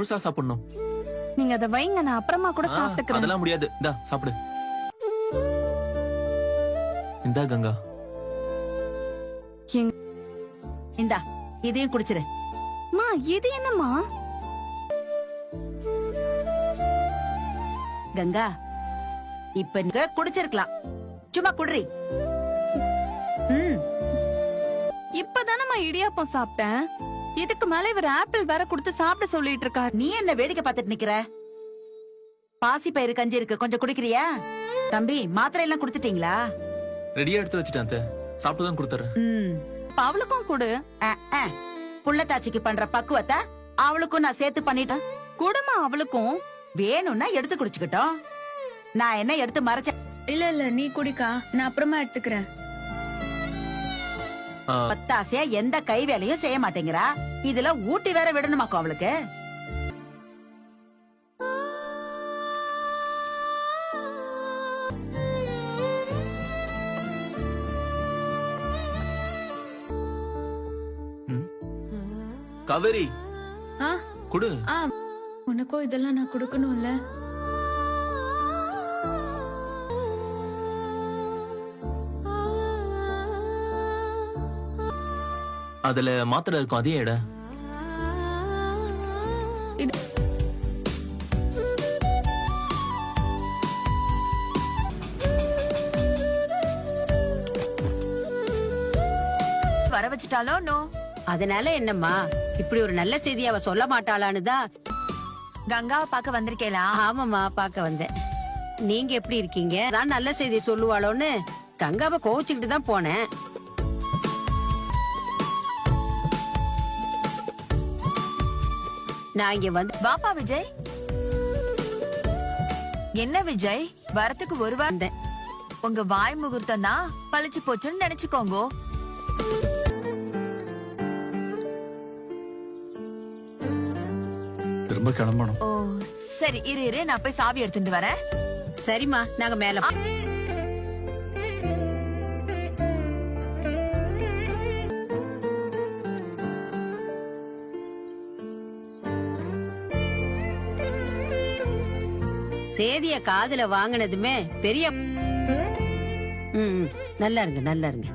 முழுசா சாப்பிடணும். நீங்க அதை வைங்க நான் அப்புறமா கூட சாப்பிட்டுக்கிறேன். அதெல்லாம் முடியாது. இந்தா சாப்பிடு. இந்தா கங்கா. இந்தா இதையும் குடிச்சிரு. அம்மா இது என்னம்மா? கங்கா இப்ப நீங்க குடிச்சிருக்கலாம். சும்மா குடுறி. ம். இப்பதானம்மா இடியாப்பம் சாப்பிட்டேன். இதுக்கு மேல இவர் ஆப்பிள் வேற கொடுத்து சாப்பிட சொல்லிட்டு இருக்காரு. நீ என்ன வேடிக்கை பார்த்துட்டு நிக்கிற? பாசி பயிறு கஞ்சி இருக்கு. கொஞ்சம் குடிக்கிறியா? தம்பி மாத்திரை எல்லாம் குடுத்துட்டீங்களா? ரெடியா எடுத்து வச்சுட்டேன். சாப்பிட்டு தான் கொடுத்துறேன். அவளுக்கும் கொடு. புள்ளத்தாச்சிக்கு பண்ற பக்குவத்தை அவளுக்கும் நான் சேர்த்து பண்ணிட்டேன். கொடுமா அவளுக்கும். வேணும்னா எடுத்து குடிச்சுக்கிட்டோம். நான் என்ன எடுத்து மறைச்சேன் இல்ல இல்ல நீ குடிக்கா. நான் அப்புறமா எடுத்துக்கிறேன். பத்தாசையா எந்த கை வேலையும் செய்ய மாட்டேங்கிறா? இதுல ஊட்டி வேற விடணுமாக்கும் அவளுக்கு? காவேரி ஆ. குடு. ஆ. உனக்கும் இதெல்லாம் நான் கொடுக்கணும்ல? அதுல மாத்திரை இருக்கும். அதே எடை. வர வச்சுட்டாலோ? நோ. அதனால என்னம்மா? இப்படி ஒரு நல்ல செய்தி அவ சொல்ல மாட்டாளான்னு தான். கங்காவை பார்க்க வந்திருக்கேளா? ஆமாம்மா பார்க்க வந்தேன். நீங்க எப்படி இருக்கீங்க? நான் நல்ல செய்தி சொல்லுவாளோன்னு கங்காவை கோவிச்சுக்கிட்டு தான் போனேன். நான் இங்க வந்து வாப்பா விஜய். என்ன விஜய்? வரத்துக்கு ஒரு வாரம் வந்தேன். உங்க வாய் முகூர்த்தம் தான் பழிச்சு போச்சுன்னு நினைச்சுக்கோங்க. திரும்ப கிளம்பணும். ஓ சரி இரு இரு நான் போய் சாவி எடுத்துட்டு வரேன். சரிம்மா நாங்க மேல சேதிய காதுல வாங்கினதுமே பெரிய. நல்லா இருங்க நல்லா இருங்க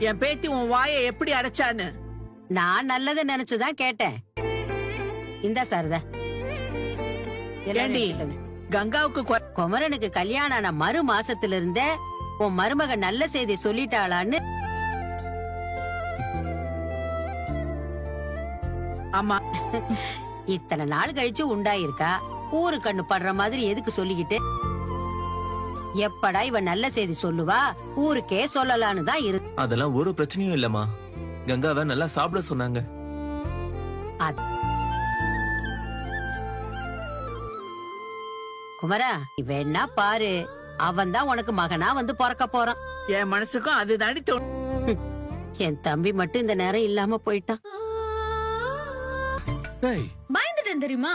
என் பேத்தி உன் வாயை எப்படி அடைச்சான்னு நான் நல்லதை நினைச்சுதான் கேட்டேன் இந்தா சாரதா ஏண்டி? கங்காவுக்கு குமரனுக்கு கல்யாணம் ஆன மறு மாசத்துல இருந்தே உன் மருமக நல்ல செய்தி சொல்லிட்டாளான்னு ஆமா இத்தனை நாள் கழிச்சு உண்டாயிருக்கா? ஊரு கண்ணு படுற மாதிரி எதுக்கு சொல்லிக்கிட்டு? எப்படா இவ நல்ல செய்தி சொல்லுவா? ஊருக்கே சொல்லலான்னு தான் இரு அதெல்லாம் ஒரு பிரச்சனையும் இல்லம்மா. கங்காவை நல்லா சாப்பிட சொன்னாங்க. குமரா நீ வேணா பாரு? அவன் தான் உனக்கு மகனா வந்து பிறக்க போறான். என் மனசுக்கும் அதுதானே தோணும் என் தம்பி மட்டும் இந்த நேரம் இல்லாம போயிட்டான். டேய். பயந்துட்டேன் தெரியுமா?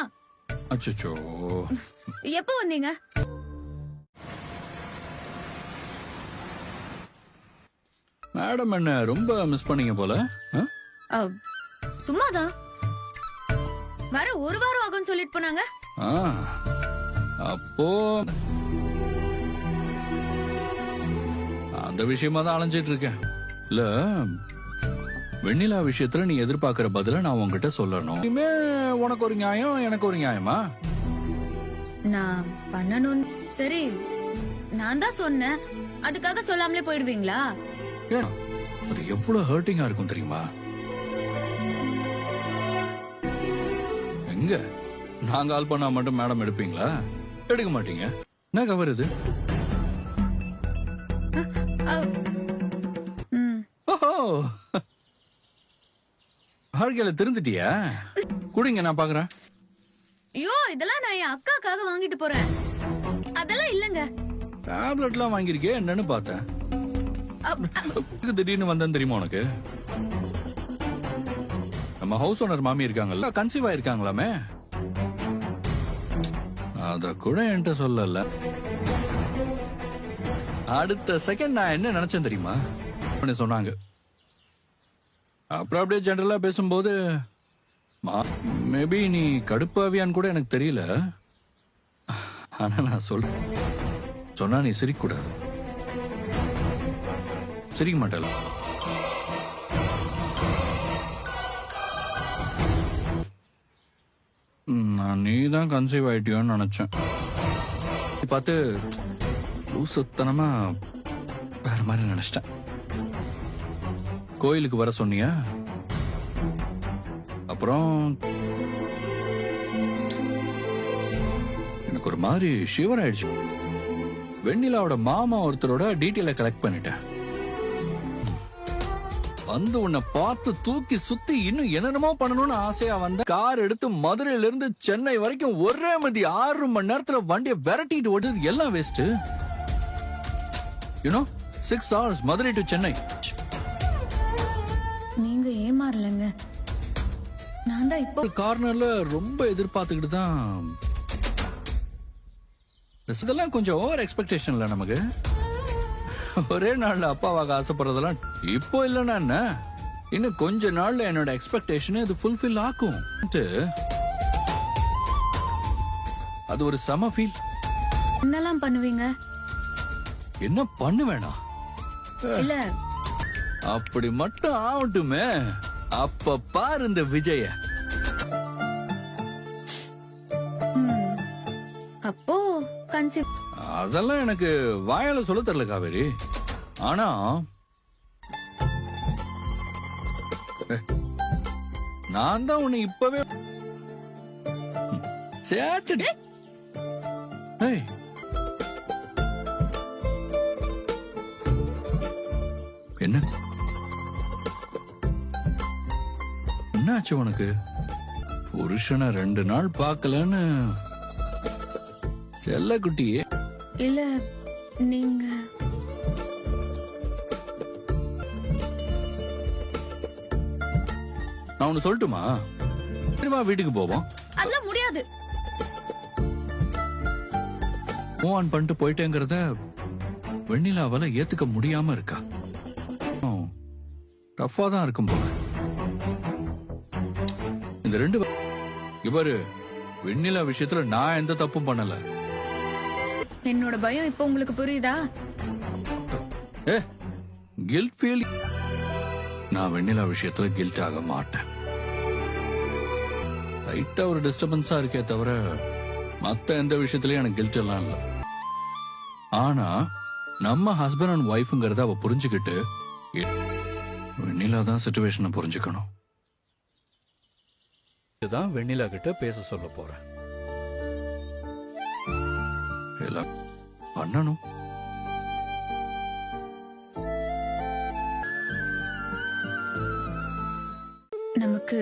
அச்சச்சோ. எப்ப வந்தீங்க? மேடம் என்ன ரொம்ப மிஸ் பண்ணீங்க போல சும்மாதான் வர ஒரு வாரம் ஆகும்னு சொல்லிட்டு போனாங்க. அப்போ அந்த விஷயமா தான் அலைஞ்சிட்டு இருக்கேன். இல்ல வெண்ணிலா விஷயத்துல நீ எதிர்பார்க்கிற பதில நான் உன்கிட்ட சொல்லணும். இனிமே உனக்கு ஒரு நியாயம் எனக்கு ஒரு நியாயமா? நான் பண்ணணும். சரி நான் தான் சொன்னேன். அதுக்காக சொல்லாமலே போயிடுவீங்களா? ஏன்? அது எவ்வளவு ஹர்ட்டிங்கா இருக்கும் தெரியுமா? எங்க? நான் கால் பண்ணா மட்டும் மேடம் எடுப்பீங்களா? எடுக்க மாட்டீங்க. என்ன கவர் இது? வாழ்க்கையில திருந்துட்டியா? குடிங்க நான் பாக்குறேன். ஐயோ இதெல்லாம் நான் என் அக்காக்காக வாங்கிட்டு போறேன். அதெல்லாம் இல்லங்க. டேப்லெட்லாம் வாங்கியிருக்கே என்னன்னு பார்த்தேன். திடீர்னு வந்தேன்னு தெரியுமா உனக்கு? நம்ம ஹவுஸ் ஓனர் மாமி இருக்காங்கல்ல கன்சீவ் ஆயிருக்காங்களாமே? அத கூட என்கிட்ட சொல்லல. அடுத்த செகண்ட் நான் என்ன நினைச்சேன் தெரியுமா? சொன்னாங்க. அப்புறம் அப்படியே ஜென்ரலா பேசும்போது மேபி நீ கடுப்பாவியான்னு கூட எனக்கு தெரியல. ஆனா நான் சொல் சொன்னா நீ சிரிக்க கூடாது சிரிக்க மாட்டல நான் நீ தான் கன்சீவ் ஆயிட்டியோன்னு நினைச்சேன். பார்த்து லூசுத்தனமா வேற மாதிரி நினைச்சிட்டேன். கோயிலுக்கு வர சொன்னியா? அப்புறம் எனக்கு ஒரு மாதிரி ஷிவர் ஆயிடுச்சு. வெண்ணிலாவோட மாமா ஒருத்தரோட டீட்டெயில கலெக்ட் பண்ணிட்டேன். வந்து உன்னை பார்த்து தூக்கி சுத்தி இன்னும் என்னென்னமோ பண்ணணும்னு ஆசையா வந்த கார் எடுத்து மதுரையில இருந்து சென்னை வரைக்கும் ஒரே மதி ஆறு மணி நேரத்துல வண்டியை விரட்டிட்டு ஓட்டுறது எல்லாம் waste you know six hours Madurai to Chennai. நீங்க ஏமாறலங்க. நான் தான் இப்போ கார்னர்ல ரொம்ப எதிர்பார்த்துக்கிட்டு தான் இதெல்லாம் கொஞ்சம் ஓவர் எக்ஸ்பெக்டேஷன் இல்ல நமக்கு. ஒரே நாள்ல அப்பாவாக ஆசைப்படுறதெல்லாம் இப்போ இல்லைன்னா என்ன? இன்னும் கொஞ்ச நாள்ல என்னோட எக்ஸ்பெக்டேஷன் இது ஃபுல்ஃபில் ஆக்கும். அது ஒரு சம ஃபீல் என்னெல்லாம் பண்ணுவீங்க? என்ன பண்ண வேணாம் இல்ல அப்படி மட்டும் ஆகட்டுமே. அப்ப பாரு இந்த விஜய. அப்போ அதெல்லாம் எனக்கு வாயால சொல்ல தெரியல காவேரி. ஆனா நான் தான் உன்னை இப்பவே சேட்டடி. என்ன? என்னாச்சு உனக்கு? புருஷனை ரெண்டு நாள் பார்க்கலன்னு. செல்லக்குட்டியே. இல்ல நீங்க. நான் ஒண்ணு சொல்லட்டுமா? சரிவா வீட்டுக்கு போவோம். அதெல்லாம் முடியாது. மூவ் ஆன் பண்ணிட்டு போயிட்டேங்கிறத வெண்ணிலாவால ஏத்துக்க முடியாம இருக்கா? டஃபா தான் இருக்கும் போல. இந்த ரெண்டு இவரு வெண்ணிலா விஷயத்துல நான் எந்த தப்பும் பண்ணல. என்னோட பயம் இப்போ உங்களுக்கு புரியுதா? ஏ கில்ட் ஃபீல் நான் வெண்ணிலா விஷயத்துல கில்ட் ஆக மாட்டேன். லைட்டா ஒரு டிஸ்டர்பன்ஸா இருக்கே தவிர மத்த எந்த விஷயத்திலயும் எனக்கு கில்ட் எல்லாம் இல்ல. ஆனா நம்ம ஹஸ்பண்ட் அண்ட் ஒய்ஃப்ங்கிறத அவ புரிஞ்சுக்கிட்டு வெண்ணிலா தான் சுச்சுவேஷனை புரிஞ்சுக்கணும். இதுதான் வெண்ணிலா கிட்ட பேச சொல்ல போறேன். எல்லாம் பண்ணணும். நமக்கு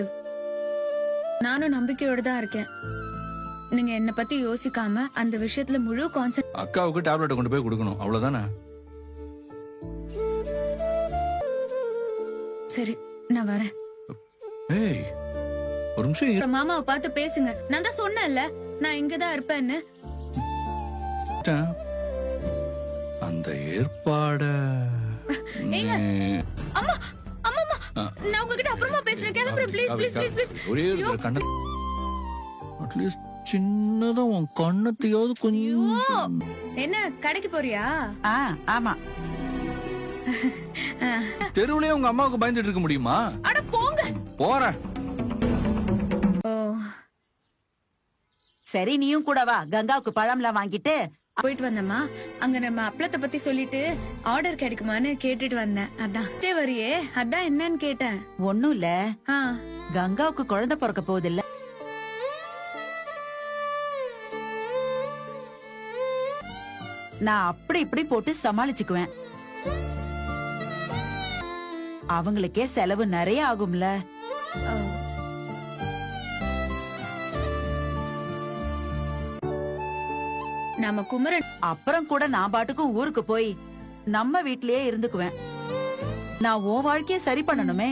நானும் நம்பிக்கையோட தான் இருக்கேன். நீங்க என்ன பத்தி யோசிக்காம அந்த விஷயத்துல முழு கான்சென்ட் அக்காவுக்கு டேப்லெட்டை கொண்டு போய் கொடுக்கணும். அவ்வளவுதானே? சரி நான் வரேன். ஏய் ஒரு நிமிஷம் மாமாவை பார்த்து பேசுங்க. நான் தான் சொன்னேன்ல நான் இங்கதான் இருப்பேன்னு. அந்த ஏற்பாட அம்மா. நான் உங்ககிட்ட அப்புறமா பேசுறேன். கிளம்புறேன் ப்ளீஸ் ப்ளீஸ் ப்ளீஸ் ப்ளீஸ் ஒரே ஒரு கண்ண அட்லீஸ்ட் சின்னதா உன் கண்ணத்தையாவது கொஞ்சம் என்ன கடைக்கு போறியா? ஆ ஆமா. தெருவுலயே உங்க அம்மாவுக்கு பயந்துட்டு இருக்க முடியுமா? அட போங்க. போறேன். சரி நீயும் கூட வா. கங்காவுக்கு பழம்லாம் வாங்கிட்டு போயிட்டு வந்தம்மா. அங்க நம்ம அப்பளத்தை பத்தி சொல்லிட்டு ஆர்டர் கிடைக்குமான்னு கேட்டுட்டு வந்தேன். அதான். வரியே அதான் என்னன்னு கேட்டேன். ஒண்ணும் இல்ல. கங்காவுக்கு குழந்தை பிறக்க போகுது இல்ல நான் அப்படி இப்படி போட்டு சமாளிச்சுக்குவேன். அவங்களுக்கே செலவு நிறைய ஆகும்ல. நம்ம குமரன் அப்புறம் கூட நான் பாட்டுக்கு ஊருக்கு போய் நம்ம வீட்லயே இருந்துக்குவேன். நான் உன் வாழ்க்கைய சரி பண்ணணுமே.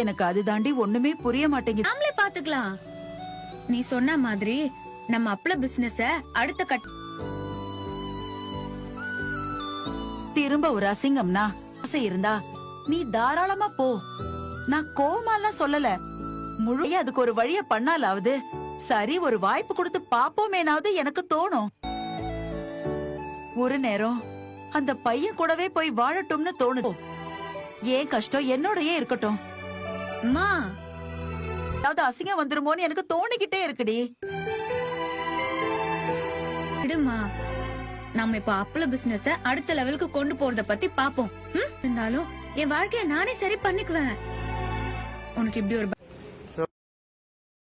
எனக்கு அது தாண்டி ஒண்ணுமே புரிய மாட்டேங்குது. நாமளே பாத்துக்கலாம். நீ சொன்ன மாதிரி நம்ம அப்பள பிசினஸ அடுத்த கட் திரும்ப ஒரு அசிங்கம்னா ஆசை இருந்தா நீ தாராளமா போ. நான் கோமாலாம் சொல்லல. முழு அதுக்கு ஒரு வழிய பண்ணாலாவது சரி ஒரு வாய்ப்பு கொடுத்து பாப்போமேனாவது எனக்கு தோணும். ஒரு நேரம் அந்த பையன் கூடவே போய் வாழட்டும்னு தோணுது. ஏன் கஷ்டம் என்னோடயே இருக்கட்டும். அம்மா. அதாவது அசிங்கம் வந்துருமோன்னு எனக்கு தோணிக்கிட்டே இருக்குடி. விடுமா நம்ம இப்ப அப்பள பிசினஸ அடுத்த லெவலுக்கு கொண்டு போறத பத்தி பாப்போம்? இருந்தாலும் என் வாழ்க்கைய நானே சரி பண்ணிக்குவேன். உனக்கு இப்படி ஒரு